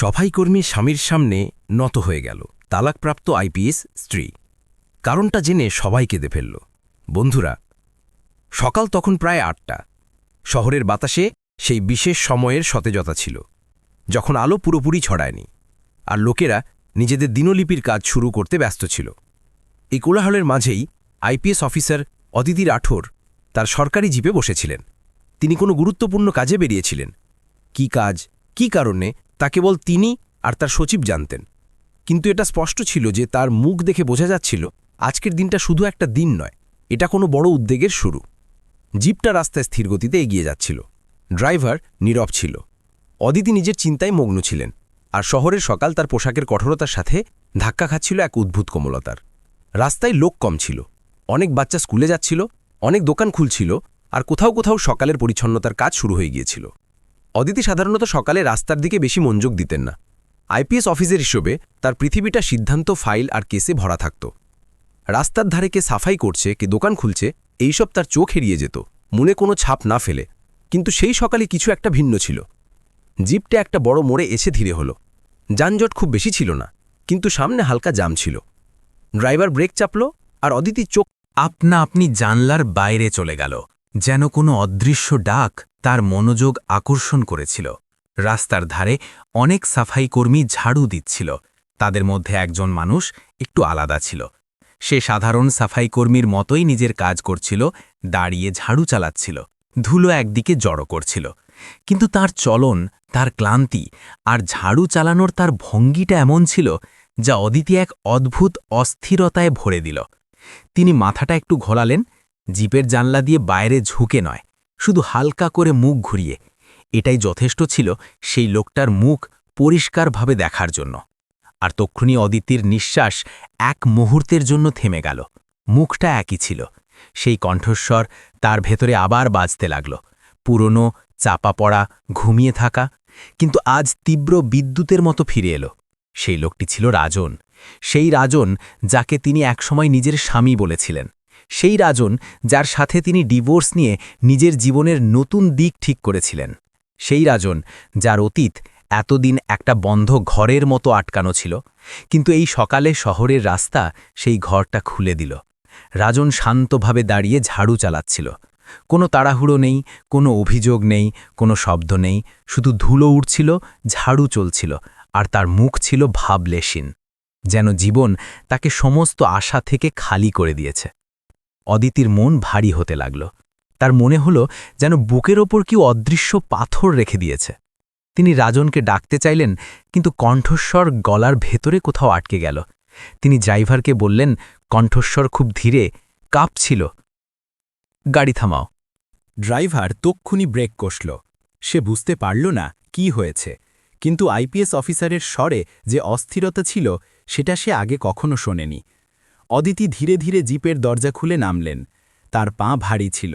সফাইকর্মী স্বামীর সামনে নত হয়ে গেল। তালাকপ্রাপ্ত আইপিএস স্ত্রী। কারণটা জেনে সবাই কেঁদে ফেলল। বন্ধুরা, সকাল তখন প্রায় আটটা। শহরের বাতাসে সেই বিশেষ সময়ের সতেজতা ছিল, যখন আলো পুরোপুরি ছড়ায়নি, আর লোকেরা নিজেদের দিনলিপির কাজ শুরু করতে ব্যস্ত ছিল। এই কোলাহলের মাঝেই আইপিএস অফিসার অদিতি রাঠোর তার সরকারি জিপে বসেছিলেন। তিনি কোনো গুরুত্বপূর্ণ কাজে বেরিয়েছিলেন। কি কাজ কি কারণে তা কেবল তিনি আর তার সচিব জানতেন। কিন্তু এটা স্পষ্ট ছিল যে তার মুখ দেখে বোঝা যাচ্ছিল, আজকের দিনটা শুধু একটা দিন নয়, এটা কোনো বড় উদ্বেগের শুরু। জিপটা রাস্তায় স্থির গতিতে এগিয়ে যাচ্ছিল। ড্রাইভার নীরব ছিল। অদিতি নিজের চিন্তায় মগ্ন ছিলেন, আর শহরের সকাল তার পোশাকের কঠোরতার সাথে ধাক্কা খাচ্ছিল এক উদ্ভুত কোমলতার। রাস্তায় লোক কম ছিল, অনেক বাচ্চা স্কুলে যাচ্ছিল, অনেক দোকান খুলছিল, আর কোথাও কোথাও সকালের পরিচ্ছন্নতার কাজ শুরু হয়ে গিয়েছিল। অদিতি সাধারণত সকালে রাস্তার দিকে বেশি মনোযোগ দিতেন না। আইপিএস অফিসের হিসেবে তার পৃথিবীটা সিদ্ধান্ত, ফাইল আর কেসে ভরা থাকত। রাস্তার ধারে কে সাফাই করছে, কে দোকান খুলছে এইসব তার চোখ এড়িয়ে যেত, মনে কোনো ছাপ না ফেলে। কিন্তু সেই সকালে কিছু একটা ভিন্ন ছিল। জিপটা একটা বড় মোড়ে এসে ধীরে হলো। যানজট খুব বেশি ছিল না, কিন্তু সামনে হালকা জাম ছিল। ড্রাইভার ব্রেক চাপল আর অদিতি চোখ আপনা আপনি জানলার বাইরে চলে গেল, যেন কোনো অদৃশ্য ডাক তার মনোযোগ আকর্ষণ করেছিল। রাস্তার ধারে অনেক সাফাই কর্মী ঝাড়ু দিচ্ছিল। তাদের মধ্যে একজন মানুষ একটু আলাদা ছিল। সে সাধারণ সাফাই কর্মীর মতোই নিজের কাজ করছিল, দাঁড়িয়ে ঝাড়ু চালাচ্ছিল, ধুলো একদিকে জড়ো করছিল। কিন্তু তার চলন, তার ক্লান্তি আর ঝাড়ু চালানোর তার ভঙ্গিটা এমন ছিল যা অদিতি এক অদ্ভুত অস্থিরতায় ভরে দিল। তিনি মাথাটা একটু ঘোলালেন, জিপের জানলা দিয়ে বাইরে ঝুঁকে নয়। শুধু হালকা করে মুখ ঘুরিয়ে, এটাই যথেষ্ট ছিল সেই লোকটার মুখ পরিষ্কারভাবে দেখার জন্য। আর তক্ষুনি অদিতির নিঃশ্বাস এক মুহূর্তের জন্য থেমে গেল। মুখটা একই ছিল। সেই কণ্ঠস্বর তার ভেতরে আবার বাজতে লাগল। পুরনো, চাপা পড়া, ঘুমিয়ে থাকা, কিন্তু আজ তীব্র বিদ্যুতের মতো ফিরে এলো। সেই লোকটি ছিল রাজন। সেই রাজন যাকে তিনি একসময় নিজের স্বামী বলেছিলেন। সেই রাজন যার সাথে তিনি ডিভোর্স নিয়ে নিজের জীবনের নতুন দিক ঠিক করেছিলেন। সেই রাজন যার অতীত এতদিন একটা বন্ধ ঘরের মতো আটকানো ছিল, কিন্তু এই সকালে শহরের রাস্তা সেই ঘরটা খুলে দিল। রাজন শান্তভাবে দাঁড়িয়ে ঝাড়ু চালাচ্ছিল। কোনো তাড়াহুড়ো নেই, কোনো অভিযোগ নেই, কোনো শব্দ নেই, শুধু ধুলো উঠছিল ঝাড়ু চলছিল, আর তার মুখ ছিল ভাবলেশীন যেন জীবন তাকে সমস্ত আশা থেকে খালি করে দিয়েছে। অদিতির মন ভারী হতে লাগল। তার মনে হলো যেন বুকের ওপর কেউ অদৃশ্য পাথর রেখে দিয়েছে। তিনি রাজনকে ডাকতে চাইলেন, কিন্তু কণ্ঠস্বর গলার ভেতরে কোথাও আটকে গেল। তিনি ড্রাইভারকে বললেন, কণ্ঠস্বর খুব ধীরে, কাঁপছিল। গাড়ি থামাও। ড্রাইভার তক্ষুনি ব্রেক কষল। সে বুঝতে পারল না কি হয়েছে, কিন্তু আইপিএস অফিসারের স্বরে যে অস্থিরতা ছিল, সেটা সে আগে কখনো শোনেনি। অদিতি ধীরে ধীরে জিপের দরজা খুলে নামলেন। তার পা ভারী ছিল।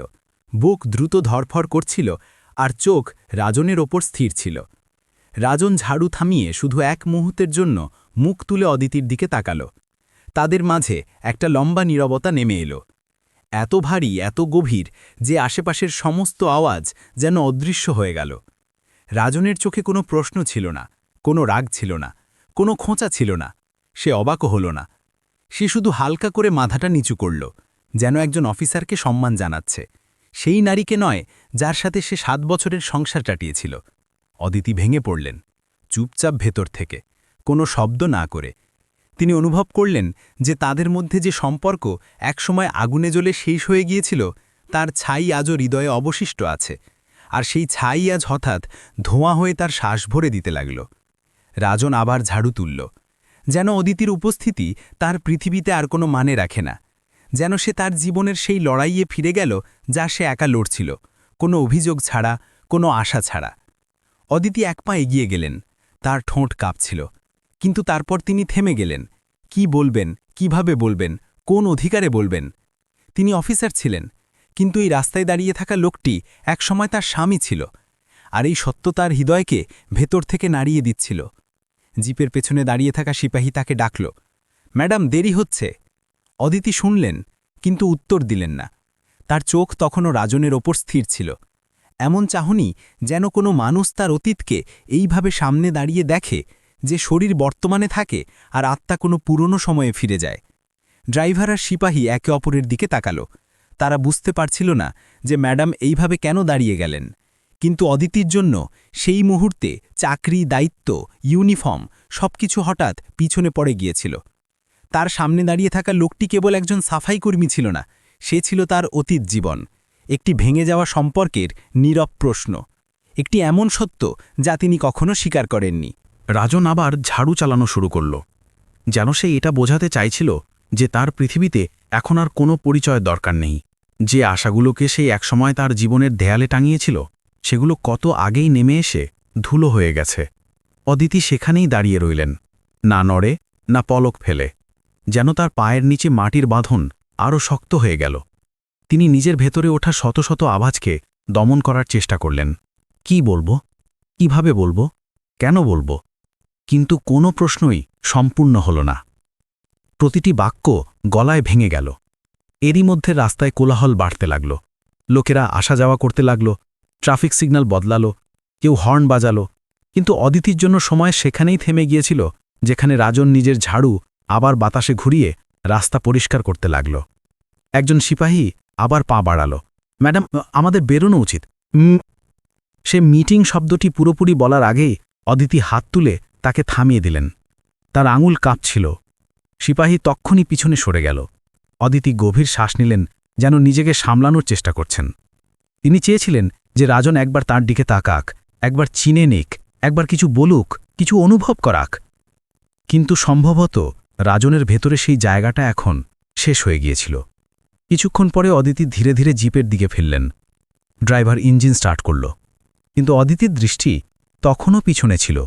বুক দ্রুত ধরফর করছিল আর চোখ রাজনের ওপর স্থির ছিল। রাজন ঝাড়ু থামিয়ে শুধু এক মুহূর্তের জন্য মুখ তুলে অদিতির দিকে তাকাল। তাদের মাঝে একটা লম্বা নীরবতা নেমে এলো। এত ভারী, এত গভীর যে আশেপাশের সমস্ত আওয়াজ যেন অদৃশ্য হয়ে গেল। রাজনের চোখে কোনো প্রশ্ন ছিল না, কোনো রাগ ছিল না, কোনো খোঁচা ছিল না। সে অবাকও হল না। সে শুধু হালকা করে মাথাটা নিচু করল, যেন একজন অফিসারকে সম্মান জানাচ্ছে। সেই নারীকে নয়, যার সাথে সে সাত বছরের সংসার চাটিয়েছিল অদিতি ভেঙে পড়লেন, চুপচাপ ভেতর থেকে, কোনো শব্দ না করে। তিনি অনুভব করলেন যে তাদের মধ্যে যে সম্পর্ক একসময় আগুনে জ্বলে শেষ হয়ে গিয়েছিল, তার ছাই আজও হৃদয়ে অবশিষ্ট আছে, আর সেই ছাই আজ হঠাৎ ধোঁয়া হয়ে তার শ্বাস ভরে দিতে লাগল। রাজন আবার ঝাড়ু তুলল। যেন অদিতির উপস্থিতি তার পৃথিবীতে আর কোনো মানে রাখে না, যেন সে তার জীবনের সেই লড়াইয়ে ফিরে গেল যা সে একা লড়ছিল, কোনো অভিযোগ ছাড়া, কোনো আশা ছাড়া। অদিতি এক পা এগিয়ে গেলেন, তার ঠোঁট কাঁপছিল, কিন্তু তারপর তিনি থেমে গেলেন, কি বলবেন, কীভাবে বলবেন, কোন অধিকারে বলবেন? তিনি অফিসার ছিলেন, কিন্তু এই রাস্তায় দাঁড়িয়ে থাকা লোকটি একসময় তার স্বামী ছিল, আর এই সত্য তার হৃদয়কে ভেতর থেকে নাড়িয়ে দিচ্ছিল। জিপের পেছনে দাঁড়িয়ে থাকা সিপাহী তাকে ডাকল, ম্যাডাম, দেরি হচ্ছে। অদিতি শুনলেন, কিন্তু উত্তর দিলেন না। তার চোখ তখনও রাজনের ওপর স্থির ছিল। এমন চাহনি যেন কোনো মানুষ তার অতীতকে এইভাবে সামনে দাঁড়িয়ে দেখে যে শরীর বর্তমানে থাকে আর আত্মা কোনো পুরনো সময়ে ফিরে যায়। ড্রাইভার আর সিপাহী একে অপরের দিকে তাকালো। তারা বুঝতে পারছিল না যে ম্যাডাম এইভাবে কেন দাঁড়িয়ে গেলেন। কিন্তু অদিতির জন্য সেই মুহূর্তে চাকরি, দায়িত্ব, ইউনিফর্ম সবকিছু হঠাৎ পিছনে পড়ে গিয়েছিল। তার সামনে দাঁড়িয়ে থাকা লোকটি কেবল একজন সাফাই কর্মী ছিল না, সে ছিল তার অতীত জীবন, একটি ভেঙে যাওয়া সম্পর্কের নীরব প্রশ্ন, একটি এমন সত্য যা তিনি কখনো স্বীকার করেননি। রাজন আবার ঝাড়ু চালানো শুরু করল, যেন সে এটা বোঝাতে চাইছিল যে তার পৃথিবীতে এখন আর কোনো পরিচয় দরকার নেই। যে আশাগুলোকে সেই একসময় তার জীবনের দেয়ালে টাঙিয়েছিল সেগুলো কত আগেই নেমে এসে ধুলো হয়ে গেছে। অদিতি সেখানেই দাঁড়িয়ে রইলেন। না নড়ে, না পলক ফেলে। যেন তার পায়ের নিচে মাটির বাঁধন আরও শক্ত হয়ে গেল। তিনি নিজের ভেতরে ওঠা শত শত আওয়াজকে দমন করার চেষ্টা করলেন। কি বলব? কীভাবে বলব? কেন বলব? কিন্তু কোনো প্রশ্নই সম্পূর্ণ হল না। প্রতিটি বাক্য গলায় ভেঙে গেল। এরই মধ্যে রাস্তায় কোলাহল বাড়তে লাগল। লোকেরা আসা যাওয়া করতে লাগল। ট্রাফিক সিগন্যাল বদলালো, কেউ হর্ন বাজালো, কিন্তু অদিতির জন্য সময় সেখানেই থেমে গিয়েছিল, যেখানে রাজন নিজের ঝাড়ু আবার বাতাসে ঘুরিয়ে রাস্তা পরিষ্কার করতে লাগল। একজন সিপাহী আবার পা বাড়ালো, ম্যাডাম, আমাদের বেরোনো উচিত। সে মিটিং শব্দটি পুরোপুরি বলার আগেই অদিতি হাত তুলে তাকে থামিয়ে দিলেন। তার আঙুল কাঁপছিল। সিপাহী তক্ষুনি পিছনে সরে গেল। অদিতি গভীর শ্বাস নিলেন, যেন নিজেকে সামলানোর চেষ্টা করছেন। তিনি চেয়েছিলেন যে রাজন একবার তার দিকে তাকাক, একবার চিনে নিক, একবার কিছু বলুক, কিছু অনুভব করাক। কিন্তু সম্ভবত রাজনের ভেতরে সেই জায়গাটা এখন শেষ হয়ে গিয়েছিল। কিছুক্ষণ পরে অদিতি ধীরে ধীরে জিপের দিকে ফিরলেন। ড্রাইভার ইঞ্জিন স্টার্ট করল। কিন্তু অদিতির দৃষ্টি তখনও পিছনে ছিল,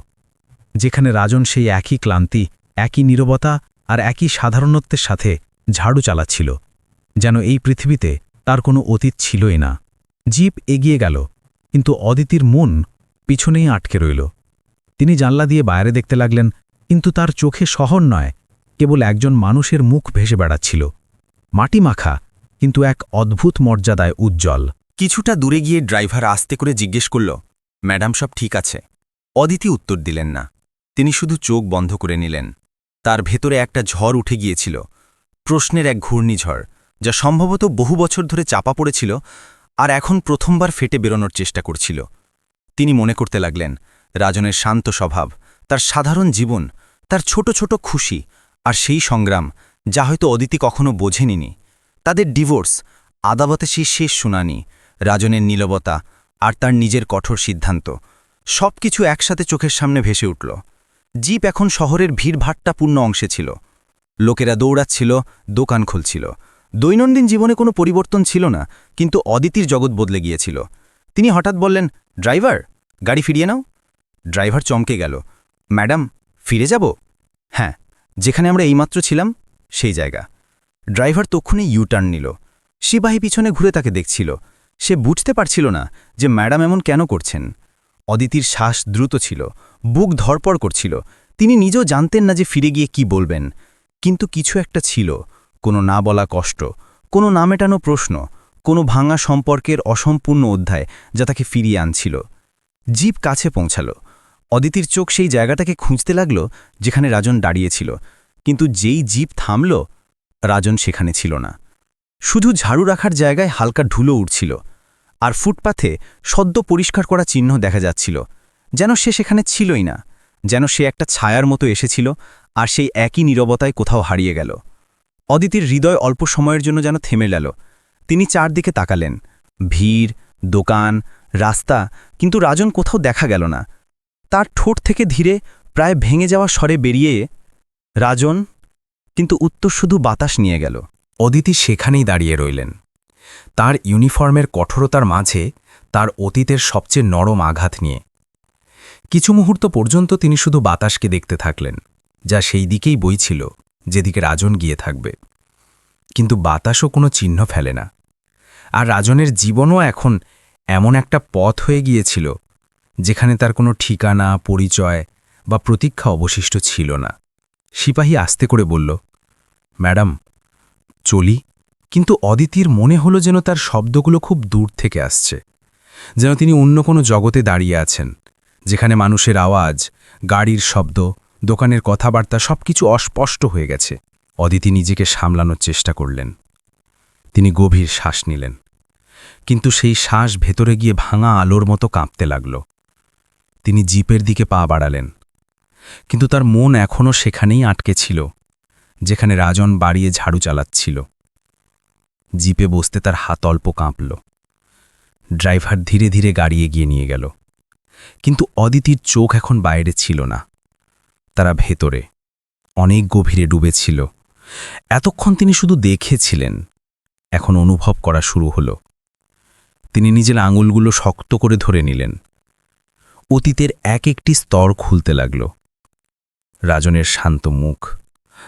যেখানে রাজন সেই একই ক্লান্তি, একই নীরবতা আর একই সাধারণত্বের সাথে ঝাড়ু চালাচ্ছিল, যেন এই পৃথিবীতে তার কোনো অতীত ছিলই না। জিপ এগিয়ে গেল, কিন্তু অদিতির মন পিছনেই আটকে রইল। তিনি জানলা দিয়ে বাইরে দেখতে লাগলেন, কিন্তু তার চোখে শহর নয়, কেবল একজন মানুষের মুখ ভেসে বেড়াচ্ছিল। মাটি মাখা, কিন্তু এক অদ্ভুত মর্যাদায় উজ্জ্বল। কিছুটা দূরে গিয়ে ড্রাইভার আস্তে করে জিজ্ঞেস করল, ম্যাডাম, সব ঠিক আছে? অদিতি উত্তর দিলেন না। তিনি শুধু চোখ বন্ধ করে নিলেন। তার ভেতরে একটা ঝড় উঠে গিয়েছিল, প্রশ্নের এক ঘূর্ণিঝড়, যা সম্ভবত বহু বছর ধরে চাপা পড়েছিল আর এখন প্রথমবার ফেটে বেরোনোর চেষ্টা করছিল। তিনি মনে করতে লাগলেন, রাজনের শান্ত স্বভাব, তার সাধারণ জীবন, তার ছোট ছোট খুশি আর সেই সংগ্রাম যা হয়তো অদিতি কখনো বোঝেনি তাদের ডিভোর্স আদাবতে সেই শেষ শুনানি, রাজনের নীলবতা আর তার নিজের কঠোর সিদ্ধান্ত সব কিছু একসাথে চোখের সামনে ভেসে উঠল। জিপ এখন শহরের ভিড়ভাট্টাপূর্ণ অংশে ছিল। লোকেরা দৌড়াচ্ছিল, দোকান খুলছিল। দৈনন্দিন জীবনে কোনো পরিবর্তন ছিল না, কিন্তু অদিতির জগৎ বদলে গিয়েছিল। তিনি হঠাৎ বললেন, ড্রাইভার, গাড়ি ফিরিয়ে নাও। ড্রাইভার চমকে গেল, ম্যাডাম, ফিরে যাব? হ্যাঁ যেখানে আমরা এইমাত্র ছিলাম, সেই জায়গা। ড্রাইভার তক্ষুনি ইউটার্ন নিল। সিপাহী পিছনে ঘুরে তাকে দেখছিল। সে বুঝতে পারছিল না যে ম্যাডাম এমন কেন করছেন। অদিতির শ্বাস দ্রুত ছিল, বুক ধরপড় করছিল। তিনি নিজেও জানতেন না যে ফিরে গিয়ে কি বলবেন। কিন্তু কিছু একটা ছিল। কোনো না বলা কষ্ট, কোনো না মেটানো প্রশ্ন, কোনো ভাঙা সম্পর্কের অসম্পূর্ণ অধ্যায় যা তাকে ফিরিয়ে আনছিল। জীব কাছে পৌঁছাল। অদিতির চোখ সেই জায়গাটাকে খুঁজতে লাগল যেখানে রাজন দাঁড়িয়েছিল। কিন্তু যেই জিপ থামল, রাজন সেখানে ছিল না। শুধু ঝাড়ু রাখার জায়গায় হালকা ঢুলো উঠছিল আর ফুটপাথে সদ্য পরিষ্কার করা চিহ্ন দেখা যাচ্ছিল, যেন সে সেখানে ছিলই না, যেন সে একটা ছায়ার মতো এসেছিল, আর সেই একই নীরবতায় কোথাও হারিয়ে গেল। অদিতির হৃদয় অল্প সময়ের জন্য যেন থেমে গেল তিনি চারদিকে তাকালেন। ভিড়, দোকান, রাস্তা, কিন্তু রাজন কোথাও দেখা গেল না। তার ঠোঁট থেকে ধীরে প্রায় ভেঙে যাওয়া স্বরে বেরিয়ে, রাজন, কিন্তু উত্তর শুধু বাতাস নিয়ে গেল। অদিতি সেখানেই দাঁড়িয়ে রইলেন। তার ইউনিফর্মের কঠোরতার মাঝে তার অতীতের সবচেয়ে নরম আঘাত নিয়ে। কিছু মুহূর্ত পর্যন্ত তিনি শুধু বাতাসকে দেখতে থাকলেন, যা সেই দিকেই বইছিল। যেদিকে রাজন গিয়ে থাকবে। কিন্তু বাতাসও কোনো চিহ্ন ফেলে না। আর রাজনের জীবনও এখন এমন একটা পথ হয়ে গিয়েছিল, যেখানে তার কোনো ঠিকানা, পরিচয় বা প্রতীক্ষা অবশিষ্ট ছিল না। সিপাহী আস্তে করে বলল, ম্যাডাম, চলি। কিন্তু অদিতির মনে হলো যেন তার শব্দগুলো খুব দূর থেকে আসছে, যেন তিনি অন্য কোনো জগতে দাঁড়িয়ে আছেন, যেখানে মানুষের আওয়াজ, গাড়ির শব্দ দোকানের কথাবার্তা সবকিছু অস্পষ্ট হয়ে গেছে। অদিতি নিজেকে সামলানোর চেষ্টা করলেন। তিনি গভীর শ্বাস নিলেন। কিন্তু সেই শ্বাস ভেতরে গিয়ে ভাঙা আলোর মতো কাঁপতে লাগল। তিনি জিপের দিকে পা বাড়ালেন। কিন্তু তার মন এখনও সেখানেই আটকে ছিল, যেখানে রাজন বাড়িয়ে ঝাড়ু চালাচ্ছিল। জিপে বসতে তার হাত অল্প কাঁপল। ড্রাইভার ধীরে ধীরে গাড়ি এগিয়ে নিয়ে গেল। কিন্তু অদিতির চোখ এখন বাইরে ছিল না। তারা ভেতরে অনেক গভীরে ডুবেছিল। এতক্ষণ তিনি শুধু দেখেছিলেন, এখন অনুভব করা শুরু হল। তিনি নিজের আঙুলগুলো শক্ত করে ধরে নিলেন। অতীতের এক একটি স্তর খুলতে লাগল। রাজনের শান্ত মুখ,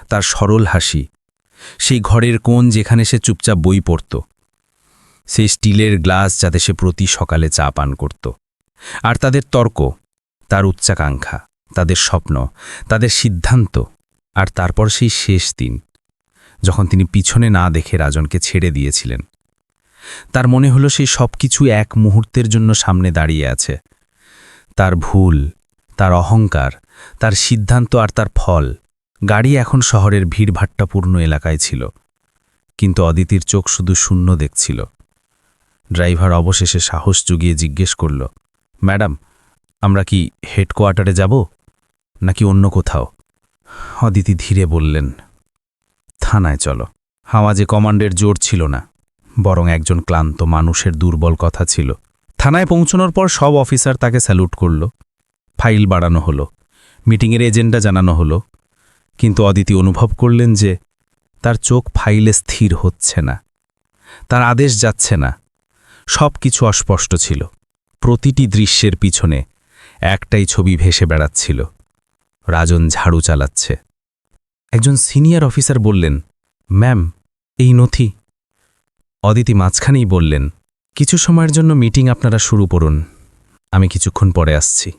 তার সরল হাসি, সেই ঘরের কোণ যেখানে সে চুপচাপ বই পড়ত, সেই স্টিলের গ্লাস যাতে সে প্রতি সকালে চা পান করত, আর তাদের তর্ক, তার উচ্চাকাঙ্ক্ষা। তাদের স্বপ্ন, তাদের সিদ্ধান্ত আর তারপর সেই শেষ দিন, যখন তিনি পিছনে না দেখে রাজনকে ছেড়ে দিয়েছিলেন। তার মনে হলো সেই সব কিছু এক মুহূর্তের জন্য সামনে দাঁড়িয়ে আছে। তার ভুল, তার অহংকার, তার সিদ্ধান্ত আর তার ফল, গাড়ি এখন শহরের ভিড়ভাট্টাপূর্ণ এলাকায় ছিল। কিন্তু অদিতির চোখ শুধু শূন্য দেখছিল। ড্রাইভার অবশেষে সাহস জুগিয়ে জিজ্ঞেস করল, ম্যাডাম, আমরা কি হেডকোয়ার্টারে যাব? নাকি অন্য কোথাও? অদিতি ধীরে বললেন, থানায় চলো। হাওয়াজে কমান্ডের জোর ছিল না, বরং একজন ক্লান্ত মানুষের দুর্বল কথা ছিল। থানায় পৌঁছানোর পর সব অফিসার তাকে স্যালুট করল। ফাইল বাড়ানো হলো, মিটিংয়ের এজেন্ডা জানানো হলো। কিন্তু অদিতি অনুভব করলেন যে, তার চোখ ফাইলে স্থির হচ্ছে না। তার আদেশ যাচ্ছে না। সব কিছু অস্পষ্ট ছিল। প্রতিটি দৃশ্যের পিছনে একটাই ছবি ভেসে বেড়াচ্ছিল। রাজন ঝাড়ু চালাচ্ছে। একজন সিনিয়র অফিসার বললেন, ম্যাম, এই নথি। অদিতি মাঝখানেই বললেন, কিছু সময়ের জন্য মিটিং আপনারা শুরু করুন। আমি কিছুক্ষণ পরে আসছি।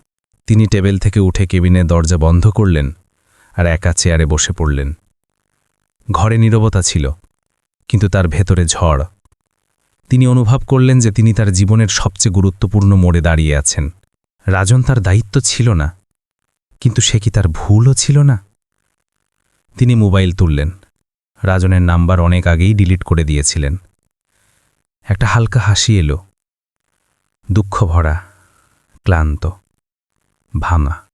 তিনি টেবিল থেকে উঠে কেবিনের দরজা বন্ধ করলেন আর একা চেয়ারে বসে পড়লেন। ঘরে নীরবতা ছিল, কিন্তু তার ভেতরে ঝড়। তিনি অনুভব করলেন যে তিনি তার জীবনের সবচেয়ে গুরুত্বপূর্ণ মোড়ে দাঁড়িয়ে আছেন। রাজন তার দায়িত্ব ছিল না। কিন্তু সে কি তার ভুলও ছিল না? তিনি মোবাইল তুললেন। রাজনের নাম্বার অনেক আগেই ডিলিট করে দিয়েছিলেন। একটা হালকা হাসি এলো। দুঃখ ভরা, ক্লান্ত, ভাঙা।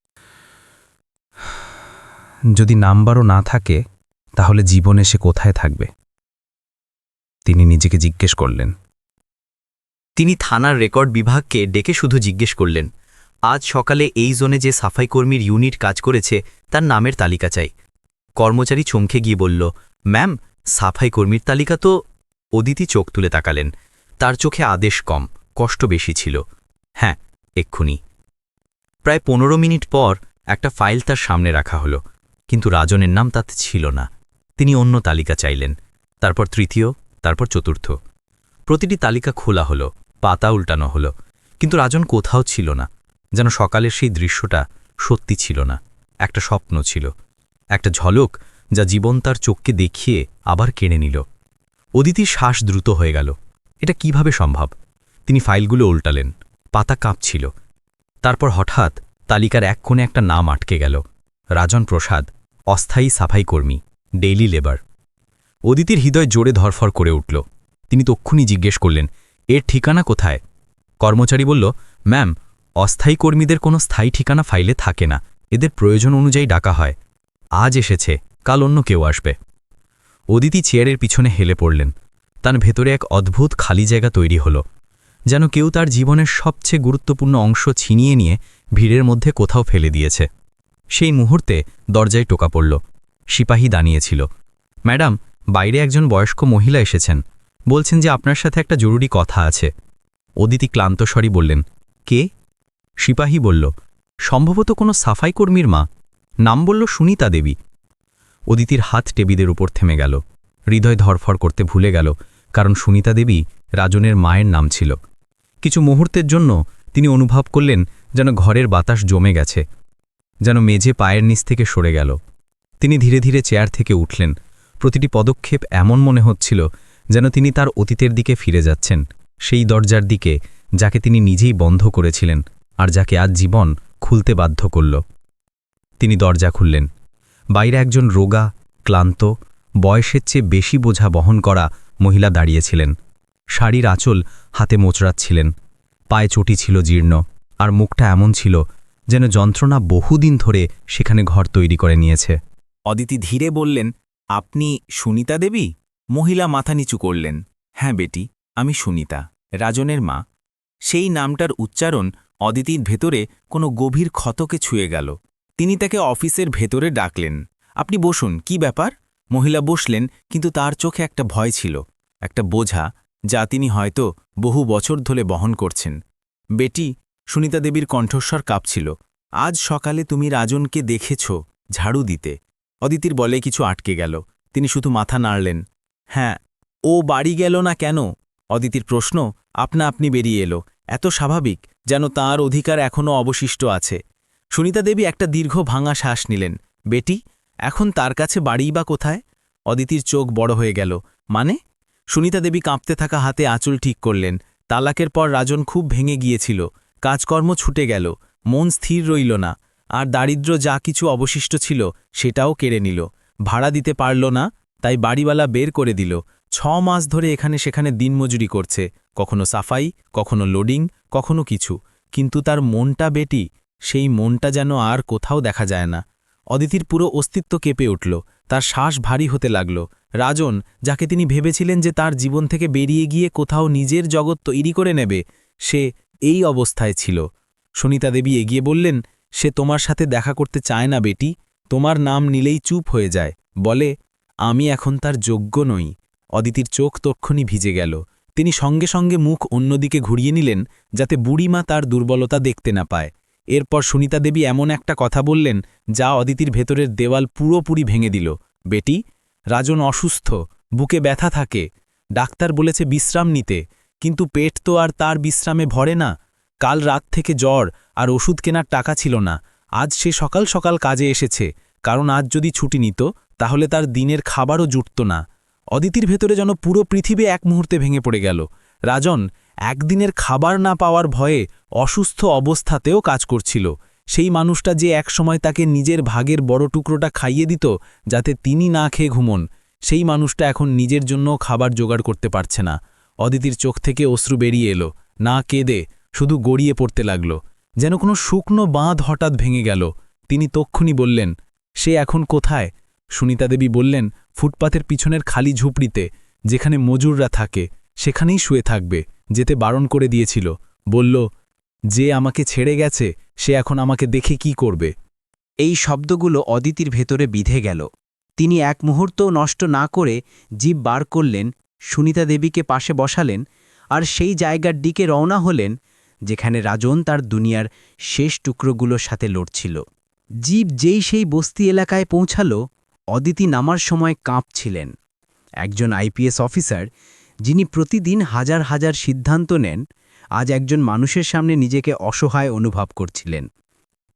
যদি নাম্বারও না থাকে, তাহলে জীবনে সে কোথায় থাকবে? তিনি নিজেকে জিজ্ঞেস করলেন। তিনি থানার রেকর্ড বিভাগকে ডেকে শুধু জিজ্ঞেস করলেন আজ সকালে এই জোনে যে সাফাই কর্মীর ইউনিট কাজ করেছে, তার নামের তালিকা চাই। কর্মচারী চমকে গিয়ে বলল, ম্যাম, সাফাই কর্মীর তালিকা তো অদিতি চোখ তুলে তাকালেন। তার চোখে আদেশ কম, কষ্ট বেশি ছিল। হ্যাঁ এক্ষুনি। প্রায় পনেরো মিনিট পর একটা ফাইল তার সামনে রাখা হলো, কিন্তু রাজনের নাম তাতে ছিল না। তিনি অন্য তালিকা চাইলেন, তারপর তৃতীয়, তারপর চতুর্থ। প্রতিটি তালিকা খোলা হলো, পাতা উল্টানো হলো, কিন্তু রাজন কোথাও ছিল না। যেন সকালের সেই দৃশ্যটা সত্যি ছিল না। একটা স্বপ্ন ছিল। একটা ঝলক যা জীবন তার চোখকে দেখিয়ে আবার কেড়ে নিল। অদিতির শ্বাস দ্রুত হয়ে গেল। এটা কীভাবে সম্ভব? তিনি ফাইলগুলো উল্টালেন। পাতা কাঁপছিল। তারপর হঠাৎ তালিকার এক কোণে একটা নাম আটকে গেল। রাজন প্রসাদ, অস্থায়ী সাফাই কর্মী, ডেইলি লেবার। অদিতির হৃদয় জোরে ধরফর করে উঠল। তিনি তক্ষুনি জিজ্ঞেস করলেন, এর ঠিকানা কোথায়? কর্মচারী বলল, ম্যাম অস্থায়ী কর্মীদের কোনো স্থায়ী ঠিকানা ফাইলে থাকে না। এদের প্রয়োজন অনুযায়ী ডাকা হয়। আজ এসেছে, কাল অন্য কেউ আসবে। অদিতি চেয়ারের পিছনে হেলে পড়লেন। তার ভেতরে এক অদ্ভুত খালি জায়গা তৈরি হল, যেন কেউ তার জীবনের সবচেয়ে গুরুত্বপূর্ণ অংশ ছিনিয়ে নিয়ে ভিড়ের মধ্যে কোথাও ফেলে দিয়েছে। সেই মুহূর্তে দরজায় টোকা পড়ল। সিপাহী দাঁড়িয়েছিল। ম্যাডাম, বাইরে একজন বয়স্ক মহিলা এসেছেন। বলছেন যে আপনার সাথে একটা জরুরি কথা আছে। অদিতি ক্লান্তস্বরী বললেন, কে? সিপাহী বলল, সম্ভবত কোনো সাফাই কর্মীর মা। নাম বলল সুনিতা দেবী। অদিতির হাত টেবিলের উপর থেমে গেল। হৃদয় ধরফর করতে ভুলে গেল, কারণ সুনিতা দেবী রাজনের মায়ের নাম ছিল। কিছু মুহূর্তের জন্য তিনি অনুভব করলেন যেন ঘরের বাতাস জমে গেছে, যেন মেঝে পায়ের নিচ থেকে সরে গেল। তিনি ধীরে ধীরে চেয়ার থেকে উঠলেন। প্রতিটি পদক্ষেপ এমন মনে হচ্ছিল যেন তিনি তার অতীতের দিকে ফিরে যাচ্ছেন, সেই দরজার দিকে যাকে তিনি নিজেই বন্ধ করেছিলেন। আর যাকে আজ জীবন খুলতে বাধ্য করল। তিনি দরজা খুললেন। বাইরে একজন রোগা, ক্লান্ত, বয়সের চেয়ে বেশি বোঝা বহন করা মহিলা দাঁড়িয়েছিলেন। শাড়ির আঁচল হাতে মোচড়াচ্ছিলেন। পায়ে চটি ছিল জীর্ণ, আর মুখটা এমন ছিল যেন যন্ত্রণা বহুদিন ধরে সেখানে ঘর তৈরি করে নিয়েছে। অদিতি ধীরে বললেন, আপনি সুনিতা দেবী? মহিলা মাথা নিচু করলেন হ্যাঁ বেটি, আমি সুনিতা, রাজনের মা। সেই নামটার উচ্চারণ অদিতির ভেতরে কোনো গভীর ক্ষতকে ছুঁয়ে গেল। তিনি তাকে অফিসের ভেতরে ডাকলেন, আপনি বসুন, কি ব্যাপার? মহিলা বসলেন, কিন্তু তার চোখে একটা ভয় ছিল, একটা বোঝা, যা তিনি হয়তো বহু বছর ধরে বহন করছেন। বেটি, সুনিতা দেবীর কণ্ঠস্বর কাঁপছিল, আজ সকালে তুমি রাজনকে দেখেছ ঝাড়ু দিতে অদিতির বলে কিছু আটকে গেল, তিনি শুধু মাথা নাড়লেন হ্যাঁ ও বাড়ি গেল না কেন? অদিতির প্রশ্ন, আপনা আপনি বেরিয়ে এলো এত স্বাভাবিক যেন তার অধিকার এখনও অবশিষ্ট আছে। সুনিতা দেবী একটা দীর্ঘ ভাঙা শ্বাস নিলেন। বেটি, এখন তার কাছে বাড়িই বা কোথায়? অদিতির চোখ বড় হয়ে গেল। মানে? সুনিতা দেবী কাঁপতে থাকা হাতে আঁচল ঠিক করলেন। তালাকের পর রাজন খুব ভেঙে গিয়েছিল। কাজকর্ম ছুটে গেল। মন স্থির রইল না। আর দারিদ্র যা কিছু অবশিষ্ট ছিল সেটাও কেড়ে নিল। ভাড়া দিতে পারল না, তাই বাড়িওয়ালা বের করে দিল। ছ মাস ধরে এখানে সেখানে দিনমজুরি করছে, কখনো সাফাই, কখনো লোডিং, কখনো কিছু। কিন্তু তার মনটা বেটি, সেই মনটা যেন আর কোথাও দেখা যায় না। অদিতির পুরো অস্তিত্ব কেঁপে উঠল, তার শ্বাস ভারী হতে লাগল। রাজন, যাকে তিনি ভেবেছিলেন যে তার জীবন থেকে বেরিয়ে গিয়ে কোথাও নিজের জগৎ তৈরি করে নেবে, সে এই অবস্থায় ছিল। সুনিতা দেবী এগিয়ে বললেন, সে তোমার সাথে দেখা করতে চায় না বেটি, তোমার নাম নিলেই চুপ হয়ে যায়। বলে, আমি এখন তার যোগ্য নই। অদিতির চোখ তক্ষণি ভিজে গেল। তিনি সঙ্গে সঙ্গে মুখ অন্যদিকে ঘুরিয়ে নিলেন, যাতে বুড়িমা তার দুর্বলতা দেখতে না পায়। এরপর সুনিতা দেবী এমন একটা কথা বললেন, যা অদিতির ভেতরের দেওয়াল পুরোপুরি ভেঙে দিল। বেটি, রাজন অসুস্থ, বুকে ব্যথা থাকে। ডাক্তার বলেছে বিশ্রাম নিতে, কিন্তু পেট তো আর তার বিশ্রামে ভরে না। কাল রাত থেকে জ্বর, আর ওষুধ কেনার টাকা ছিল না। আজ সে সকাল সকাল কাজে এসেছে, কারণ আজ যদি ছুটি নিত, তাহলে তার দিনের খাবারও জুটত না। অদিতির ভেতরে যেন পুরো পৃথিবী এক মুহূর্তে ভেঙে পড়ে গেল। রাজন একদিনের খাবার না পাওয়ার ভয়ে অসুস্থ অবস্থাতেও কাজ করছিল। সেই মানুষটা যে একসময় তাকে নিজের ভাগের বড় টুকরোটা খাইয়ে দিত, যাতে তিনি না খেয়ে ঘুমন, সেই মানুষটা এখন নিজের জন্য খাবার জোগাড় করতে পারছে না। অদিতির চোখ থেকে অশ্রু বেরিয়ে এলো। না, কেঁদে, শুধু গড়িয়ে পড়তে লাগল। যেন কোনো শুকনো বাঁধ হঠাৎ ভেঙে গেল। তিনি তক্ষুনি বললেন, সে এখন কোথায়? সুনিতা দেবী বললেন ফুটপাথের পিছনের খালি ঝুপড়িতে, যেখানে মজুররা থাকে, সেখানেই শুয়ে থাকবে, যেতে বারণ করে দিয়েছিল। বলল, যে আমাকে ছেড়ে গেছে, সে এখন আমাকে দেখে কি করবে? এই শব্দগুলো অদিতির ভেতরে বিধে গেল। তিনি এক মুহূর্তও নষ্ট না করে জীব বার করলেন, সুনিতা দেবীকে পাশে বসালেন আর সেই জায়গার দিকে রওনা হলেন, যেখানে রাজন তার দুনিয়ার শেষ টুকরোগুলোর সাথে লড়ছিল। জীব যেই সেই বস্তি এলাকায় পৌঁছাল অদিতি নামার সময় কাঁপছিলেন। একজন আইপিএস অফিসার, যিনি প্রতিদিন হাজার হাজার সিদ্ধান্ত নেন, আজ একজন মানুষের সামনে নিজেকে অসহায় অনুভব করছিলেন।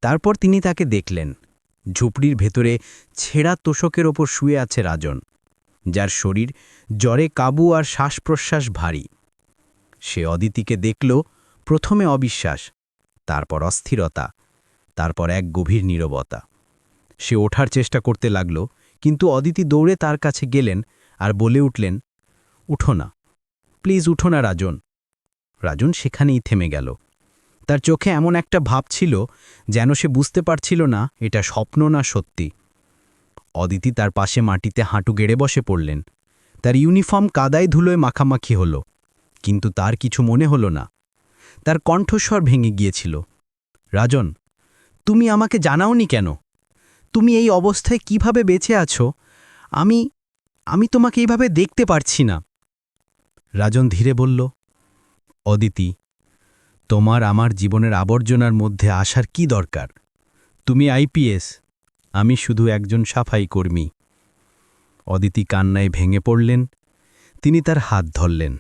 তারপর তিনি তাকে দেখলেন। ঝুপড়ির ভেতরে ছেঁড়া তোষকের ওপর শুয়ে আছে রাজন, যার শরীর জ্বরে কাবু আর শ্বাস প্রশ্বাস ভারী। সে অদিতিকে দেখল, প্রথমে অবিশ্বাস, তারপর অস্থিরতা, তারপর এক গভীর নীরবতা। সে ওঠার চেষ্টা করতে লাগল কিন্তু অদিতি দৌড়ে তার কাছে গেলেন আর বলে উঠলেন, উঠো না, প্লিজ উঠো না রাজন। রাজন সেখানেই থেমে গেল। তার চোখে এমন একটা ভাব ছিল যেন সে বুঝতে পারছিল না এটা স্বপ্ন না সত্যি। অদিতি তার পাশে মাটিতে হাঁটু গেড়ে বসে পড়লেন। তার ইউনিফর্ম কাদায় ধুলোয় মাখামাখি হল, কিন্তু তার কিছু মনে হল না। তার কণ্ঠস্বর ভেঙে গিয়েছিল। রাজন, তুমি আমাকে জানাওনি কেন? তুমি এই অবস্থায় কীভাবে বেঁচে আছো? আমি আমি তোমাকে এইভাবে দেখতে পারছি না। রাজন ধীরে বলল, অদিতি, তোমার আমার জীবনের আবর্জনার মধ্যে আসার কি দরকার? তুমি আইপিএস আমি শুধু একজন সাফাই কর্মী। অদিতি কান্নায় ভেঙে পড়লেন, তিনি তার হাত ধরলেন।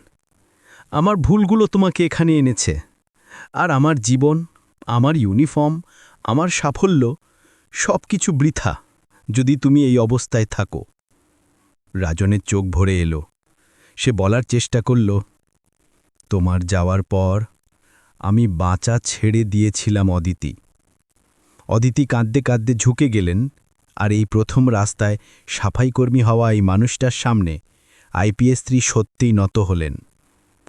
আমার ভুলগুলো তোমাকে এখানে এনেছে। আর আমার জীবন, আমার ইউনিফর্ম, আমার সাফল্য সব কিছু বৃথা, যদি তুমি এই অবস্থায় থাকো। রাজনের চোখ ভরে এলো। সে বলার চেষ্টা করল, তোমার যাওয়ার পর আমি বাঁচা ছেড়ে দিয়েছিলাম অদিতি। অদিতি কাঁদতে কাঁদতে ঝুঁকে গেলেন, আর এই প্রথম রাস্তায় সাফাইকর্মী হওয়া এই মানুষটার সামনে আইপিএস স্ত্রী সত্যিই নত হলেন।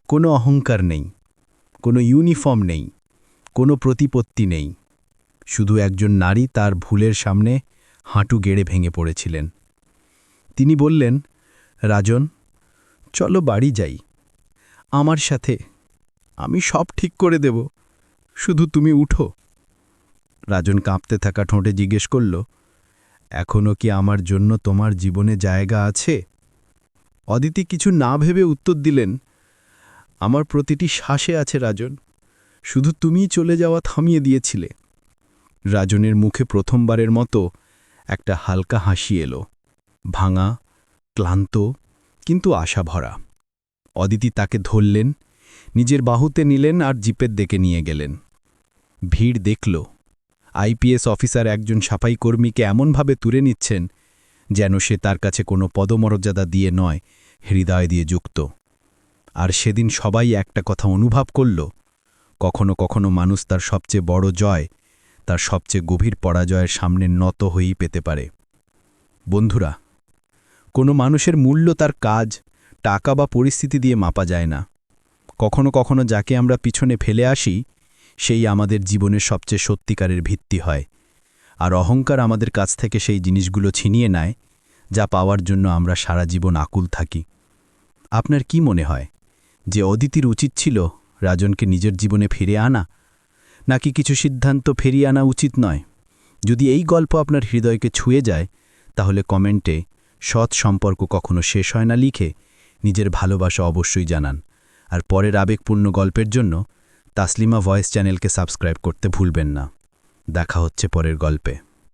কোনো অহংকার নেই, কোনো ইউনিফর্ম নেই, কোনো প্রতিপত্তি নেই। শুধু একজন নারী তার ভুলের সামনে হাঁটু গেড়ে ভেঙে পড়েছিলেন। তিনি বললেন, রাজন, চলো বাড়ি যাই। আমার সাথে আমি সব ঠিক করে দেব। শুধু তুমি উঠো। রাজন কাঁপতে থাকা ঠোঁটে জিজ্ঞেস করল এখনও কি আমার জন্য তোমার জীবনে জায়গা আছে? অদিতি কিছু না ভেবে উত্তর দিলেন, আমার প্রতিটি শ্বাসে আছে, রাজন। শুধু তুমিই চলে যাওয়া থামিয়ে দিয়েছিলে। রাজনের মুখে প্রথমবারের মতো একটা হালকা হাসি এলো। ভাঙা, ক্লান্ত, কিন্তু আশা ভরা অদিতি তাকে ধরলেন, নিজের বাহুতে নিলেন আর জিপের দিকে নিয়ে গেলেন। ভিড় দেখল, আইপিএস অফিসার একজন সাফাই কর্মীকে এমনভাবে তুলে নিচ্ছেন যেন সে তার কাছে কোনো পদমর্যাদা দিয়ে নয়, হৃদয় দিয়ে যুক্ত। আর সেদিন সবাই একটা কথা অনুভব করল, কখনো কখনো মানুষ তার সবচেয়ে বড় জয় তার সবচেয়ে গভীর পরাজয়ের সামনে নত হয়েই পেতে পারে। বন্ধুরা, কোনো মানুষের মূল্য তার কাজ, টাকা বা পরিস্থিতি দিয়ে মাপা যায় না। কখনো কখনো যাকে আমরা পিছনে ফেলে আসি, সেই আমাদের জীবনের সবচেয়ে সত্যিকারের ভিত্তি হয়। আর অহংকার আমাদের কাছ থেকে সেই জিনিসগুলো ছিনিয়ে নেয়, যা পাওয়ার জন্য আমরা সারা জীবন আকুল থাকি। আপনার কি মনে হয়? যে অদিতির উচিত ছিল রাজনকে নিজের জীবনে ফিরে আনা নাকি কিছু সিদ্ধান্ত ফেরিয়ে আনা উচিত নয়? যদি এই গল্প আপনার হৃদয়কে ছুঁয়ে যায়, তাহলে কমেন্টে সৎ সম্পর্ক কখনো শেষ হয় না লিখে নিজের ভালোবাসা অবশ্যই জানান। আর পরের আবেগপূর্ণ গল্পের জন্য তাসলিমা ভয়েস চ্যানেলকে সাবস্ক্রাইব করতে ভুলবেন না। দেখা হচ্ছে পরের গল্পে।